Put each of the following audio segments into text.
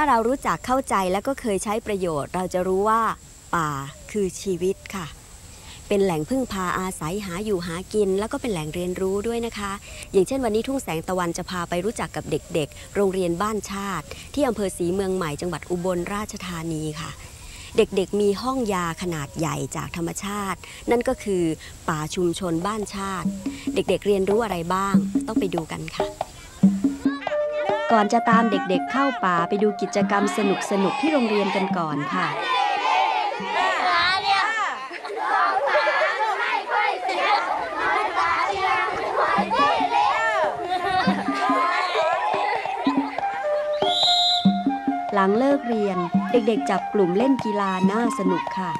ถ้าเรารู้จักเข้าใจและก็เคยใช้ประโยชน์ เราจะรู้ว่า ป่าคือชีวิตค่ะ เป็นแหล่งพึ่งพาอาศัยหาอยู่หากิน แล้วก็เป็นแหล่งเรียนรู้ด้วยนะคะ อย่างเช่นวันนี้ทุ่งแสงตะวันจะพาไปรู้จักกับเด็กๆ โรงเรียนบ้านชาติ ที่อำเภอศรีเมืองใหม่จังหวัดอุบลราชธานีค่ะเด็กๆ มีห้องยาขนาดใหญ่จากธรรมชาติ นั่นก็คือป่าชุมชนบ้านชาติ เด็กๆ เรียนรู้อะไรบ้าง ต้องไปดูกันค่ะ ก่อนจะตามเด็กๆเข้าป่าไปดูกิจกรรมสนุกๆที่โรงเรียนกันก่อนค่ะ หลังเลิกเรียน เด็กๆจับกลุ่มเล่นกีฬาน่าสนุกค่ะ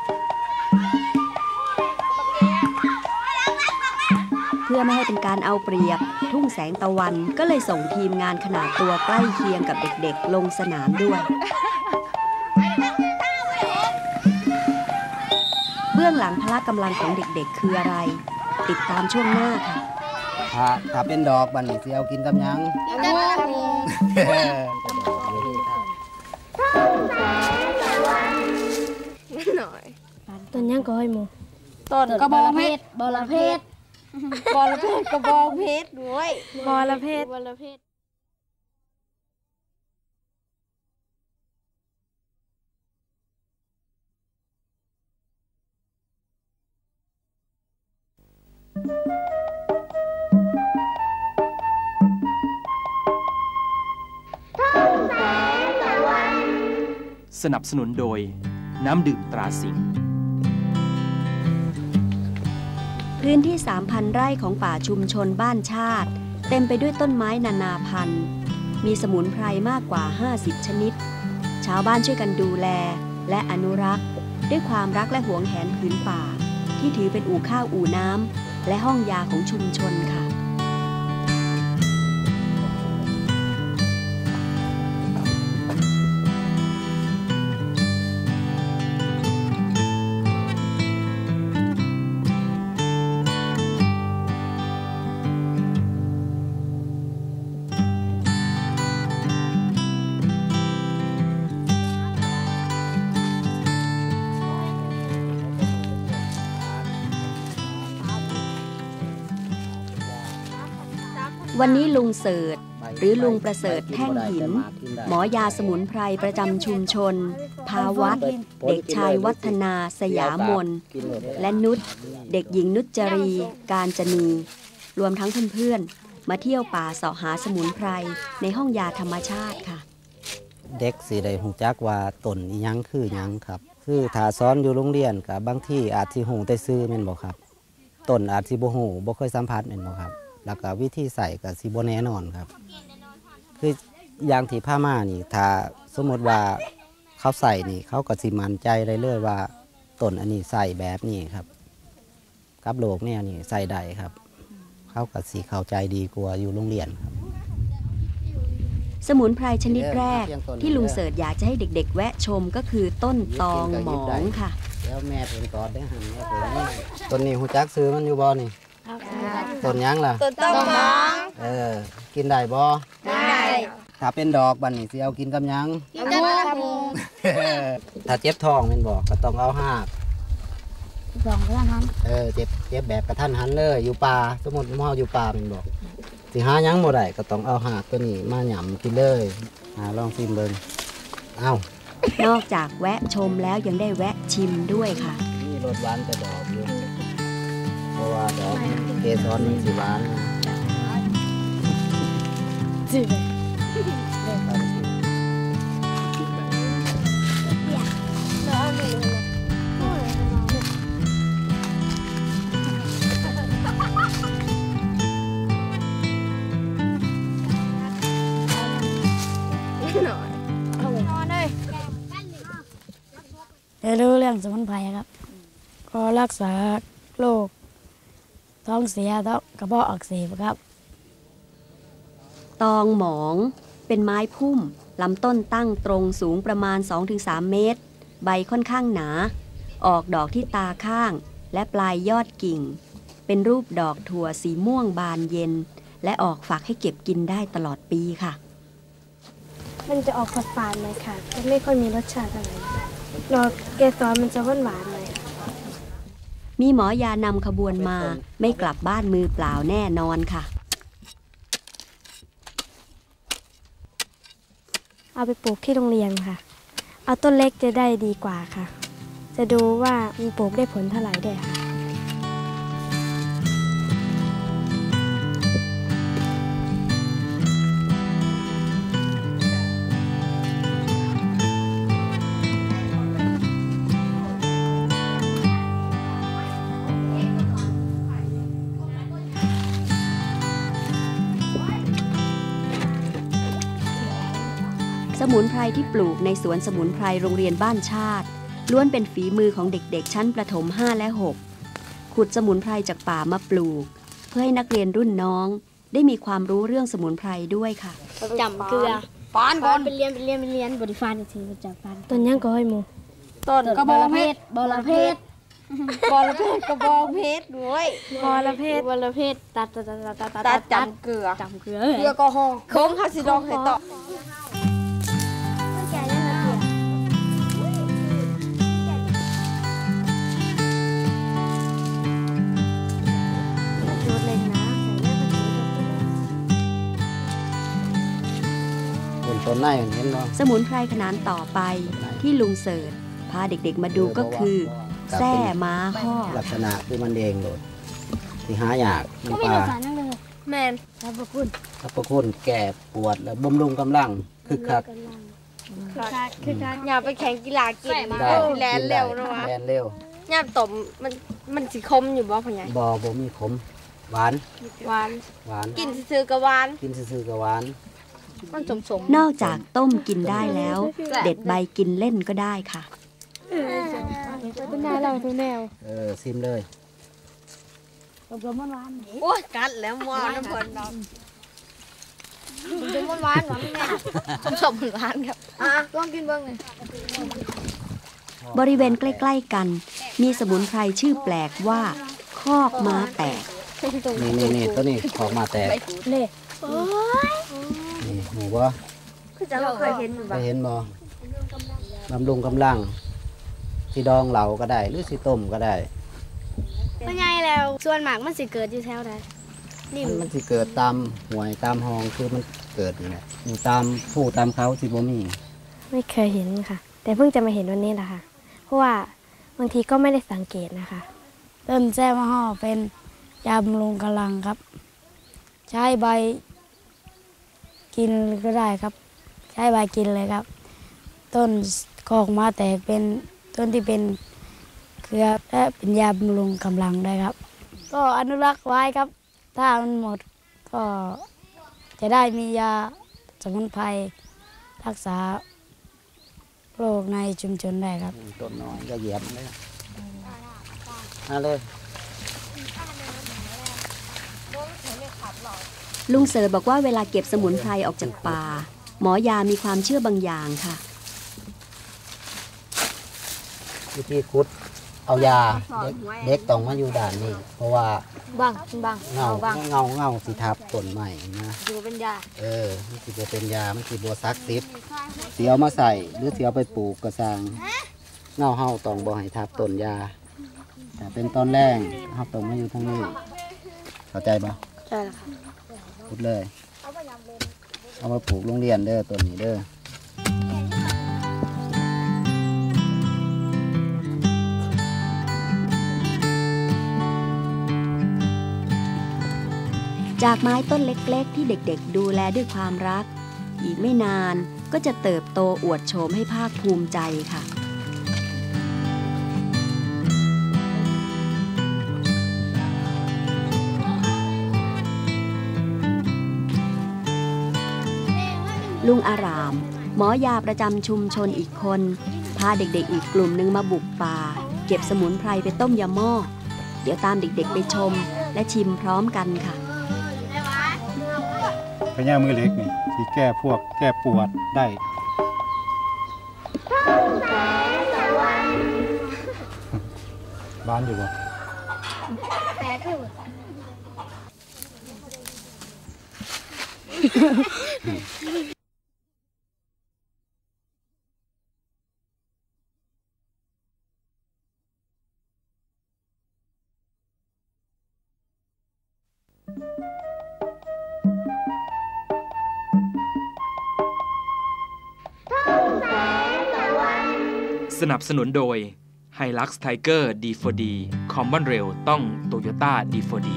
พื่อไม่ให้เป็นการเอาเปรียบ ทุ่งแสงตะวันก็เลยส่งทีมงานขนาดตัวใกล้เคียงกับเด็กๆ ลงสนามด้วย เบื้องหลังพละกำลังของเด็กๆ คืออะไร ติดตามช่วงหน้าค่ะถ้าถ้าเป็นดอกบัดนสิเอากินกับหยังต้นยังก็ให้หมูต้นกระบองเพชรบอระเพชร บอลเพชรกระบองเพชรด้วยบอระเพชรบอลเพชรสนับสนุนโดย น้ำดื่มตราสิงห์ พื้นที่ 3,000 ไร่ของป่าชุมชนบ้านชาติ เต็มไปด้วยต้นไม้นานาพันธุ์ มีสมุนไพรมากกว่า 50 ชนิด ชาวบ้านช่วยกันดูแลและอนุรักษ์ ด้วยความรักและหวงแหนผืนป่า ที่ถือเป็นอู่ข้าวอู่น้ำและห้องยาของชุมชนค่ะ วันนี้ลุงเสิร์ชหรือลุงประเสริฐแท่งหิน หมอยาสมุนไพรประจำชุมชนพาวัดเด็กชายวัฒนาสยามน และนุชเด็กหญิงนุชจรี การจนี รวมทั้งเพื่อนๆ มาเที่ยวป่าเสาะหาสมุนไพร ในห้องยาธรรมชาติค่ะ เด็กสิได้หูจักว่าตนยังคือยังครับ คือถ้าสอนอยู่โรงเรียนกับบางที่อาจสิหูแต่ซื้อแม่นบ่ครับตนอาจสิบ่หูบ่เคยสัมผัสแม่นบ่ครับ แล้วก็วิธีใส่ก็สิบ่แน่นอนครับ คืออย่างที่ผ้าม่านี่ ถ้าสมมติว่าเขาใส่นี่เขาก็สิมั่นใจได้เลยว่าต้นอันนี้ใส่แบบนี้ครับ กับโลกเนี่ยนี่ใส่ได้ครับ เขาก็สิเข้าใจดีกว่าอยู่โรงเรียนครับ สมุนไพรชนิดแรก ที่ลุงเสิร์ชอยากจะให้เด็ก ๆ แวะชมก็คือต้นตองหมองค่ะ แล้วแม่เพิ่นกอดได้หันแม่เพิ่นนี่ต้นนี้หูจักซื้อมันอยู่บ่นี่ ต้นหยังล่ะ ต้นต้องมองเออ กินได้บ่ได้ถ้าเป็นดอกบัดนี้สิเอากินกับหยัง กินกับกระมูถ้าเจ็บท้องแม่นบ่ก็ต้องเอาหากสองแล้วนั้นเออเจ็บเจ็บแบบกระทันหันเลยอยู่ป่าสมมุติเฮาอยู่ป่าแม่นบ่สิหาหยังบ่ได้ก็ต้องเอาหากตัวนี้มาหยำกินเลยหาลองชิมเบิ่งเอ้านอกจากแวะชมแล้วยังได้แวะชิมด้วยค่ะ นี่รสหวานแต่ดอกอยู่ เพราะว่าดอกเกสรมันสิหวานจืดเรียนรู้เรื่องสมุนไพรครับ ก็รักษาโรค ท้องเสียท้องกระเพาะอักเสบครับ ตองหมอง เป็นไม้พุ่มลำต้นตั้งตรงสูงประมาณ 2-3 เมตร ใบค่อนข้างหนา ออกดอกที่ตาข้าง และปลายยอดกิ่ง เป็นรูปดอกถั่วสีม่วงบานเย็น และออกฝักให้เก็บกินได้ตลอดปีค่ะ มันจะออกฝาดๆเลยค่ะจะไม่ค่อยมีรสชาติอะไรดอกเกสรมันจะหวานๆเลย มีหมอยานำขบวนมาไม่กลับบ้านมือเปล่าแน่นอนค่ะ เอาไปปลูกที่โรงเรียนค่ะ เอาต้นเล็กจะได้ดีกว่าค่ะ จะดูว่ามันปลูกได้ผลเท่าไหร่ได้วยค่ะ มุนไพรที่ปลูกในสวนสมุนไพรโรงเรียนบ้านชาติ ล้วนเป็นฝีมือของเด็กๆ ชั้นประถม 5 และ 6 ขุดสมุนไพรจากป่ามาปลูก เพื่อให้นักเรียนรุ่นน้อง ได้มีความรู้เรื่องสมุนไพรด้วยค่ะจำเกลือปานก่อนเป็นเรียนเป็นเรียนเป็นเรียนบริฟานอีกทีมันจะฟันต้นยังก็ให้หมูต้นกระบองเพชรบอระเพศบอระเพชรกระบองเพชรด้วยวรเพศวรเพศตัดตัดตัดตัดตัดตาจำเกลือจำเกลือเกลือก็ห้องโค้งคาสิลองให้ต่อ ใส่เลือดกระจุดบนต้นไม้เห็นบ่สมุนไพรขนานต่อไปที่ลุงเสิร์ชพาเด็กๆมาดูก็คือ แส้ม้าข้อลักษณะคือมันเองโดดที่หายากมันก็ปมีลาภาษานั่งเลยแมนรับพระคุณถ้าพระคุณแก่ปวดแล้วบำรุงกำลังคึกคักคือการอย่าไปแข่งกีฬากินได้แลนเร็วนะวะแลนเร็วย่าตมมันมันสิคมอยู่บ่พ่อใหญ่บ่บ่มีขมหวานหวานหวาน กินซื้อๆกะหวาน กินซื่อๆก็หวานมั นสมสมนอกจากต้มกินได้แล้ว เด็ดใบกินเล่นก็ได้ค่ะเป็นนายเราทุกแนวเออซิมเลยโอ้ยกัดแล้วมัวน้ำผลดอกมันจะมันหวานหวานแม่ผมชอบมันหวานครับอะลองกินเบ้างเลยบริเวณใกล้ ๆ กัน มีสมุนไพรชื่อแปลกว่าคอกม้าแตก นี่นี่นี่ตัวนี้ของมาแตกเล่ นี่หูบ่คือจะเราเคยเห็นอยู่ไปบ่เห็นบ่บำรุงกำลังสิดองเหลาก็ได้ หรือสิต้มก็ได้เป็นไงแล้วส่วนหมากมันสิเกิดอยู่แถวใดนี่มันมันสิเกิดตามห่วยตามห้องคือมันเกิดนี่แหละอยู่ตามผู้ตามเขาสิบ่มีไม่เคยเห็นค่ะ แต่เพิ่งจะมาเห็นวันนี้แหละค่ะ เพราะว่าบางทีก็ไม่ได้สังเกตนะคะ ต้นแจ้มะฮ่อเป็นยาบำรุงกำลังครับ ใช้ใบ กินก็ได้ครับ ใช้ใบกินเลยครับ ต้นคอกมาแตกเป็นต้นที่เป็นเครือและเป็นยาบำรุงกำลังได้ครับ ก็อนุรักษ์ไว้ครับ ถ้ามันหมดก็จะได้มียาสมุนไพรรักษาโรคในชุมชนได้ครับ ต้นน้อยก็เหยียบเลยเอาเลย ลุงเสิร์ชบอกว่าเวลาเก็บสมุนไพรออกจากป่า หมอยามีความเชื่อบางอย่างค่ะ วิธีคุดเอายาเด็กเด็กต้องมาอยู่ด่านนี้เพราะว่าบังบังเงาเงาเงาสิทับต้นใหม่นะดูเป็นยาเออมันสิบเป็นยามันสิบัวซักซิบเสียวมาใส่หรือเสียวไปปลูกกระซังเงาเฮาต้องบ่ให้ทับต้นยาแต่เป็นตอนแรกเฮาต้องมาอยู่ทางนี้เข้าใจปะใช่แล้วค่ะ พูดเลย เอามาปลูกโรงเรียนเด้อต้นนี้เด้อจากไม้ต้นเล็กๆ ที่เด็กๆ ดูแลด้วยความรัก อีกไม่นานก็จะเติบโตอวดโฉมให้ภาคภูมิใจค่ะ ลุงอาราม หมอยาประจำชุมชนอีกคน พาเด็กๆอีกกลุ่มหนึ่งมาบุกป่า เก็บสมุนไพรไปต้มยาหม้อ เดี๋ยวตามเด็กๆไปชม และชิมพร้อมกันค่ะพญามือเล็กนี่ที่แก้พวกแก้ปวดได้บ้านอยู่บ่ สนับสนุนโดย Hilux Tiger D4D Common Rail ต้อง Toyota D4D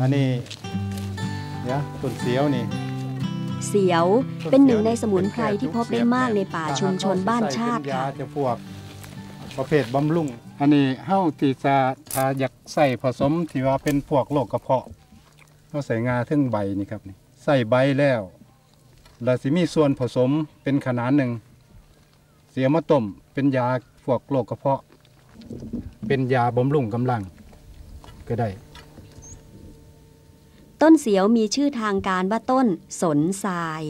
อันนี้เดี๋ยวต้นเสียวนี่ เสียวเป็นหนึ่งในสมุนไพรที่พบได้มากในป่าชุมชนบ้านชาติเป็นยาค่ะจะพวกประเภทบำรุง อันนี้เฮาที่จะถ้าอยากใส่ผสมที่ว่าเป็นพวกโรคกระเพาะเราใส่งาทึ่งใบนี่ครับนี่ใส่ใบแล้ว แล้วสิมีส่วนผสมเป็นขนาดหนึ่ง เสียมาต้มเป็นยาพวกโรคกระเพาะ เป็นยาบำรุงกำลังก็ได้ ต้นเสียวมีชื่อทางการว่าต้นสนทราย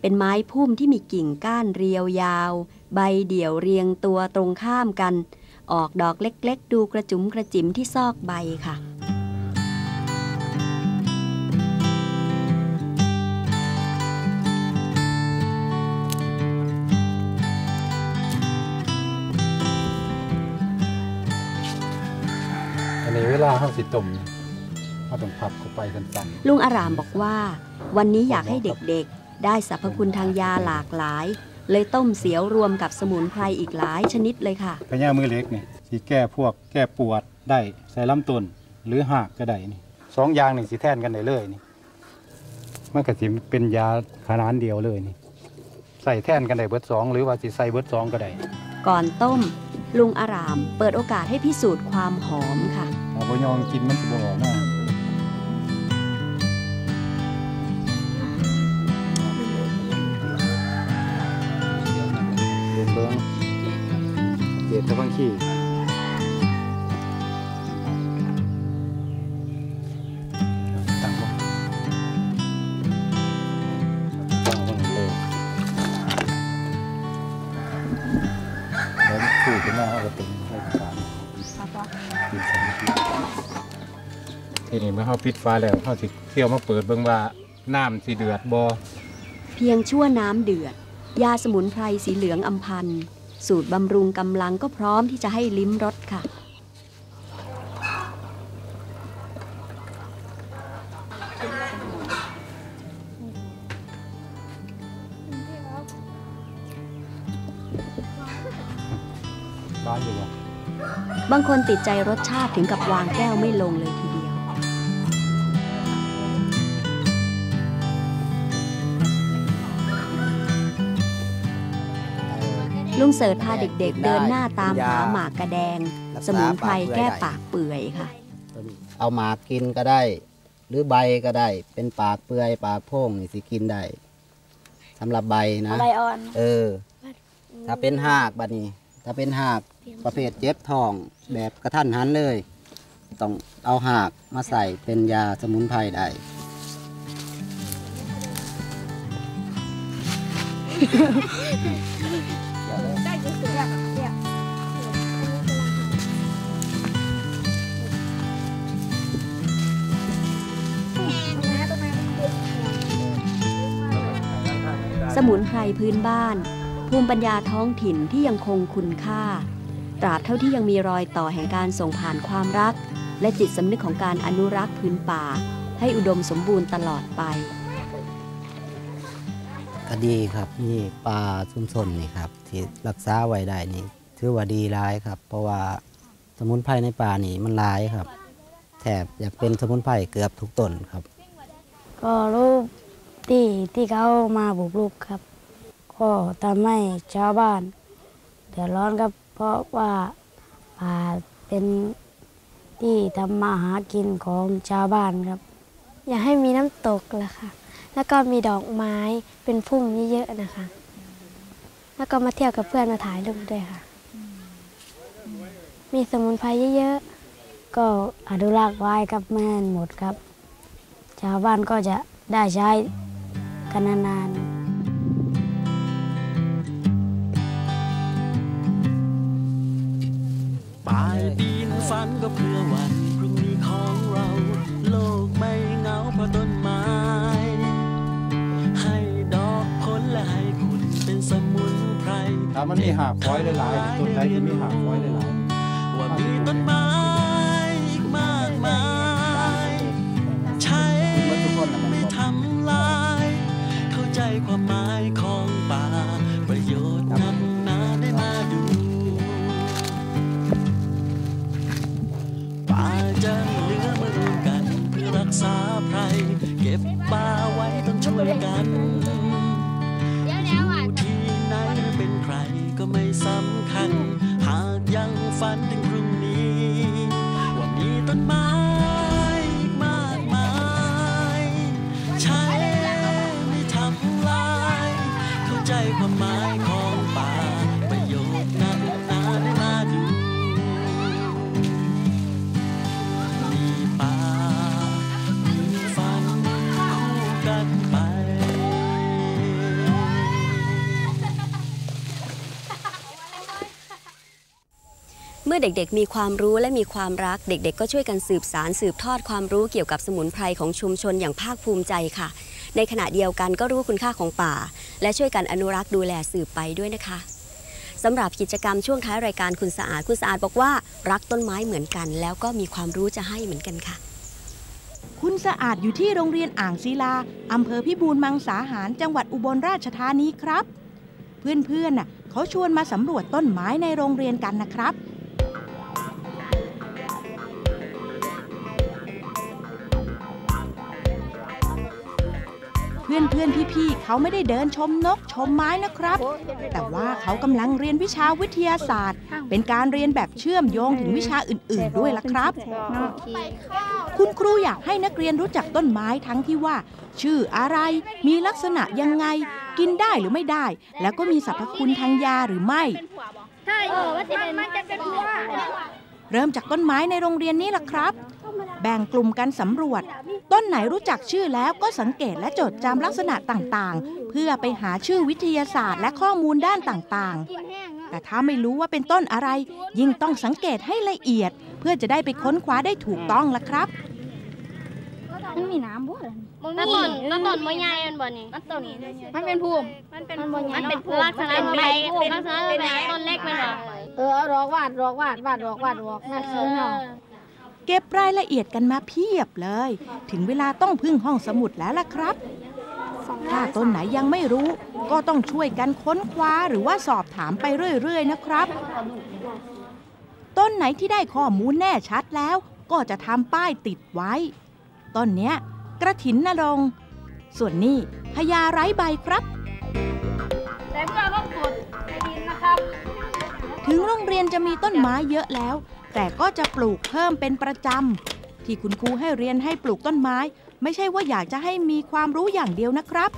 เป็นไม้พุ่มที่มีกิ่งก้านเรียวยาว ใบเดี่ยวเรียงตัวตรงข้ามกัน ออกดอกเล็กๆ ดูกระจุ๋มกระจิ๋มที่ซอกใบค่ะ วลาเฮาสิต้มนี่เฮาต้องพับเข้าไปสั้นลุงอารามบอกว่า วันนี้อยากให้เด็กๆ ได้สรรพคุณทางยาหลากหลาย เลยต้มเสียวรวมกับสมุนไพรอีกหลายชนิดเลยค่ะๆพญามือเล็กนี่สิแก้พวกแก้ปวดได้ใส่ลำต้นหรือหากก็ได้นี่สองอย่างนี่สิแทนกันได้เลยนี่มันก็สิเป็นยาขนาดเดียวเลยนี่ใส่แทนกันได้เบิดสองหรือว่าสิใส่เบิดสองก็ได้ก่อนต้ม ลุงอารามเปิดโอกาสให้พิสูจน์ความหอมค่ะ เอาไปยองกินมันจะบอกมาเรียนเบิ้งเจ็ดตะพังขี้ เมื่อเขาปิดฟ้าแล้วเขาสิเที่ยวมาเปิดเบิ่งว่าน้ำสิเดือดบ่เพียงชั่วน้ำเดือด ยาสมุนไพรสีเหลืองอำพันธ์สูตรบำรุงกำลังก็พร้อมที่จะให้ลิ้มรสค่ะบ้านอยู่บ่บางคนติดใจรสชาติถึงกับวางแก้วไม่ลงเลยที ลุงเสิร์ชพาเด็กๆ เดินหน้าตามหาหมากกระแดง สมุนไพรแก้ปากเปื่อยค่ะ เอาหมากกินก็ได้ หรือใบก็ได้ เป็นปากเปื่อยปากโพ่งนี่สิกินได้สำหรับใบนะใบอ่อนเออ ถ้าเป็นหากบัดนี้ ถ้าเป็นหากประเภทเจ็บท้องแบบกระทันหันเลย ต้องเอาหากมาใส่เป็นยาสมุนไพรได้ สมุนไพรพื้นบ้าน ภูมิปัญญาท้องถิ่นที่ยังคงคุณค่า ตราบเท่าที่ยังมีรอยต่อแห่งการส่งผ่านความรัก และจิตสำนึกของการอนุรักษ์พื้นป่า ให้อุดมสมบูรณ์ตลอดไปก็ดีครับนี่ปลาชุมชนนี่ครับที่รักษาไว้ได้นี่ถือว่าดีร้ายครับ เพราะว่าสมุนไพรในป่านี่มันร้ายครับ แถบอยากเป็นสมุนไพรเกือบทุกต้นครับ ก็รูป ที่ที่เขามาบุกรุกครับ ก็ทำให้ชาวบ้าน เดือดร้อนครับ เพราะว่าป่าเป็นที่ทำมาหากินของชาวบ้านครับ อยากให้มีน้ำตกละค่ะ แล้วก็มีดอกไม้เป็นพุ่มเยอะๆนะคะ แล้วก็มาเที่ยวกับเพื่อนมาถ่ายรูปด้วยค่ะ มีสมุนไพรเยอะก็อนุรักษ์ไว้ครับแม่นหมดครับ ชาวบ้านก็จะได้ใช้ กันนานๆปลายปีนฝันก็เพื่อวันพรุ่งนี้ของเรา โลกไม่เหงาเพราะต้นไม้ ให้ดอกผลและให้คุณเป็นสมุนไพร ถ้ามันมีหากฟอยหลายๆต้นใดที่มีหากฟอยหลายามหมายของป่า ประโยชน์นำนาได้มาดู ป่าจะเหลือมารวมกัน เพื่อรักษาไพรเก็บป่าไว้ต้องช่วยกันอยู่ที่ไหนหรือเป็นใครก็ไม่สำคัญ หากยังฝันถึง มื่อเด็กๆ มีความรู้และมีความรัก เด็กๆ ก็ช่วยกันสืบสารสืบทอดความรู้เกี่ยวกับสมุนไพรของชุมชนอย่างภาคภูมิใจค่ะ ในขณะเดียวกันก็รู้คุณค่าของป่า และช่วยกันอนุรักษ์ดูแลสืบไปด้วยนะคะสำหรับกิจกรรมช่วงท้ายรายการคุณสะอาดคุณสะอาดบอกว่า รักต้นไม้เหมือนกัน แล้วก็มีความรู้จะให้เหมือนกันค่ะ คุณสะอาดอยู่ที่โรงเรียนอ่างศิลาอำเภอพิบูลมังสาหาร จังหวัดอุบลราชธานีครับ เพื่อนๆน่ะเขาชวนมาสำรวจต้นไม้ในโรงเรียนกันนะครับ เพื่อนๆพี่ๆเขาไม่ได้เดินชมนกชมไม้นะครับ แต่ว่าเขากำลังเรียนวิชาวิทยาศาสตร์ เป็นการเรียนแบบเชื่อมโยงถึงวิชาอื่น ๆ ด้วยล่ะครับ คุณครูอยากให้นักเรียนรู้จักต้นไม้ทั้งที่ว่า ชื่ออะไรมีลักษณะยังไง กินได้หรือไม่ได้ แล้วก็มีสรรพคุณทางยาหรือไม่ใช่เออว่าจะเป็นมันจะเป็นหัวเริ่มจากต้นไม้ในโรงเรียนนี้ล่ะครับ แบ่งกลุ่มกันสำรวจ ต้นไหนรู้จักชื่อแล้วก็สังเกตและจดจำลักษณะต่างๆ เพื่อไปหาชื่อวิทยาศาสตร์และข้อมูลด้านต่างๆ แต่ถ้าไม่รู้ว่าเป็นต้นอะไร ยิ่งต้องสังเกตให้ละเอียด เพื่อจะได้ไปค้นคว้าได้ถูกต้องล่ะครับมันมีน้ำบ่มันต้นมันต้นมะยายมันบ่นี่มันต้นมันเป็นภูมิมันเป็นมันเป็นภูมิลักษณะใบเป็นลักษณะเป็นต้นเล็กมันบ่เออเอาดอกวาดดอกวาดวาดดอกวาดดอกนั่นคือเนาะ เก็บรายละเอียดกันมาเพียบเลย ถึงเวลาต้องพึ่งห้องสมุดแล้วล่ะครับ ถ้าต้นไหนยังไม่รู้ ก็ต้องช่วยกันค้นคว้าหรือว่าสอบถามไปเรื่อย ๆ นะครับ ต้นไหนที่ได้ข้อมูลแน่ชัดแล้ว ก็จะทำป้ายติดไว้ ต้นเนี้ย กระถินนรงค์ส่วนนี้พญาไร้ใบครับ แต่เพื่อต้องกดในดินนะครับ ถึงโรงเรียนจะมีต้นไม้เยอะแล้ว แต่ก็จะปลูกเพิ่มเป็นประจำ ที่คุณครูให้เรียนให้ปลูกต้นไม้ ไม่ใช่ว่าอยากจะให้มีความรู้อย่างเดียวนะครับ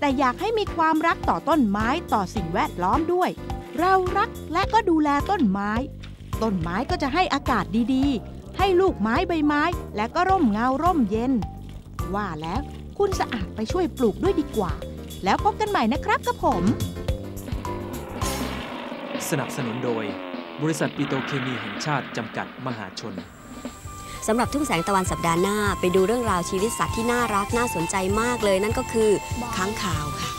แต่อยากให้มีความรักต่อต้นไม้ต่อสิ่งแวดล้อมด้วย เรารักและก็ดูแลต้นไม้ ต้นไม้ก็จะให้อากาศดีๆ ให้ลูกไม้ใบไม้ และก็ร่มเงาร่มเย็น ว่าแล้วคุณสะอาดไปช่วยปลูกด้วยดีกว่า แล้วพบกันใหม่นะครับกับผม สนับสนุนโดย บริษัทปิโตรเคมีแห่งชาติจำกัดมหาชนสำหรับทุ่งแสงตะวันสัปดาห์หน้า ไปดูเรื่องราวชีวิตสัตว์ที่น่ารักน่าสนใจมากเลย นั่นก็คือค้างคาวค่ะ